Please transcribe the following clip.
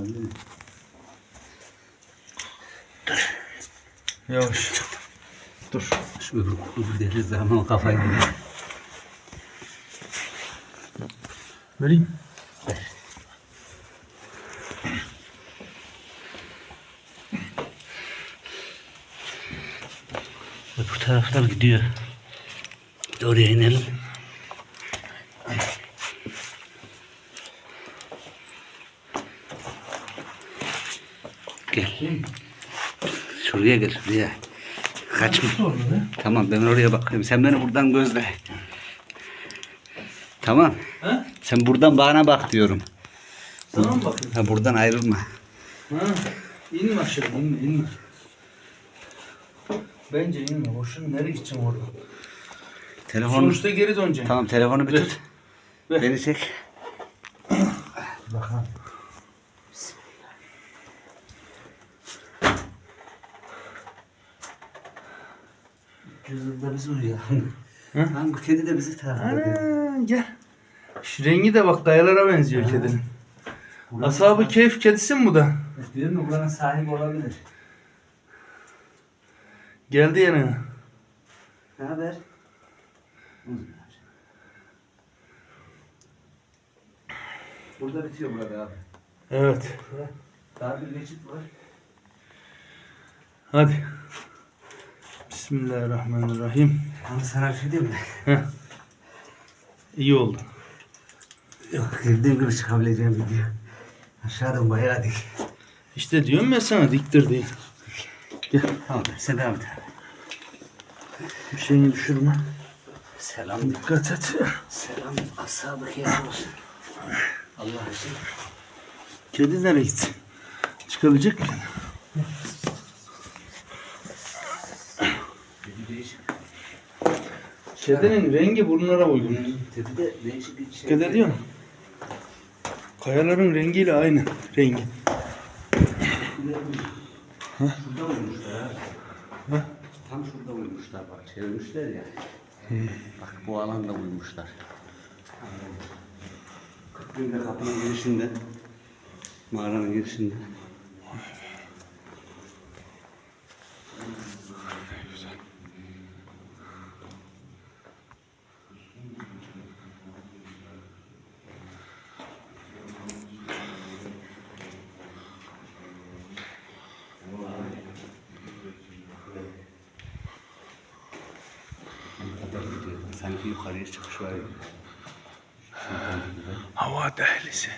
Abi. Yavaş. Dur. Şu öbür öbür deriz zaman o kafayı yedi. Vereyim. Öbür taraftan gidiyor. Oraya inelim. Gel. Şuraya gel şuraya. Kaçma. Tamam ben oraya bakıyorum. Sen beni buradan gözle. Tamam. Ha? Sen buradan bana bak diyorum. Tamam bakayım. Ha buradan ayrılma. Ha. İnme aşağı inme inme. Bence inme. Boşuna nereye gideceğim orada? Telefonu. Sonuçta geri döneceğim. Tamam telefonu bir Ver. tut. Ver. Beni çek. Bakalım. Gözümde biz uyuyor. Hı? Lan bu kedi de bizi takip ediyor. Ana gel. Şu rengi de bak kayalara benziyor kedinin. Asabı keyif kedisi mi bu da? Diyorum ya buranın sahibi olabilir. Geldi yanına. Ne haber? Burada bitiyor burada abi. Evet. Daha bir geçit var. Hadi. Bismillahirrahmanirrahim. Ama sana bir şey diyeyim mi? Heh. İyi oldu. Yok girdiğim gibi çıkabileceğim video. Aşağıdan bayağı dik. İşte diyorum ya sana diktir diye. Gel. Tamam sen devam et. Bir şeyini düşürme. Selam. Dikkat et. Selam. Ashab-ı kiram olsun. Allah için. Kedi nereye gitti? Çıkabilecek mi? Kedinin rengi burnlara uygun. Dedi de değişik bir şey. Dikkat ediyor musun? Kayaların rengiyle aynı rengi. Şurada uyumuşlar ha. Tam şurada uyumuşlar bak. Çevirmişler ya. Bak bu alanda uyumuşlar. Kapının girişinde. Mağaranın girişinde. بس في خليه يشتغل شوية. هو ده لسه